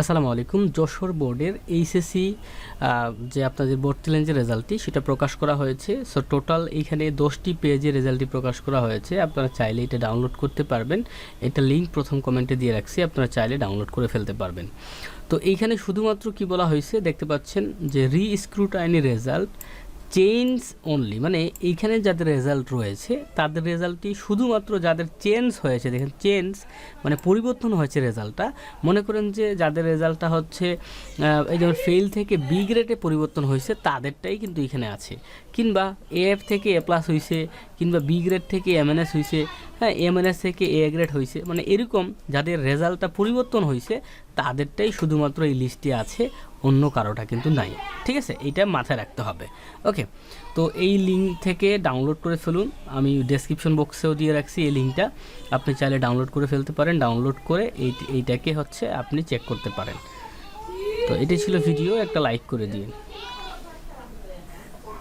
আসসালামু আলাইকুম। যশোর বোর্ডের এইচএসসি যে আপনাদের বোর্ড ছিলেন যে রেজাল্টটি, সেটা প্রকাশ করা হয়েছে। সো টোটাল এইখানে দশটি পেজে রেজাল্টটি প্রকাশ করা হয়েছে। আপনারা চাইলে এটা ডাউনলোড করতে পারবেন। এটা লিঙ্ক প্রথম কমেন্টে দিয়ে রাখছি। আপনারা চাইলে ডাউনলোড করে ফেলতে পারবেন। তো এইখানে শুধুমাত্র কি বলা হয়েছে? দেখতে পাচ্ছেন যে রি স্ক্রুটাইনি রেজাল্ট চেঞ্জ অনলি মানে এইখানে যাদের রেজাল্ট রয়েছে, তাদের রেজাল্টটি শুধুমাত্র যাদের চেঞ্জ হয়েছে, দেখেন চেঞ্জ মানে পরিবর্তন হয়েছে রেজাল্টটা মনে করেন যে যাদের রেজাল্টটা হচ্ছে এই যেমন ফেল থেকে বি গ্রেডে পরিবর্তন হয়েছে, তাদেরটাই কিন্তু এখানে আছে। কিংবা এ এফ থেকে এ প্লাস হয়েছে কিংবা বি গ্রেড থেকে এম এন এস হয়েছে হ্যাঁ এমএনএস থেকে এ গ্রেড হয়েছে মানে এরকম যাদের রেজাল্টটা পরিবর্তন হয়েছে তাদেরটাই শুধুমাত্র এই লিস্টে আছে, অন্য কারোটা কিন্তু নাই। ঠিক আছে? এটা মাথায় রাখতে হবে। ওকে তো এই লিঙ্ক থেকে ডাউনলোড করে ফেলুন। আমি ডেসক্রিপশন বক্সেও দিয়ে রাখছি এই লিঙ্কটা আপনি চাইলে ডাউনলোড করে ফেলতে পারেন। ডাউনলোড করে এই, এইটাকে হচ্ছে আপনি চেক করতে পারেন। তো এটাই ছিল ভিডিও একটা লাইক করে দিন।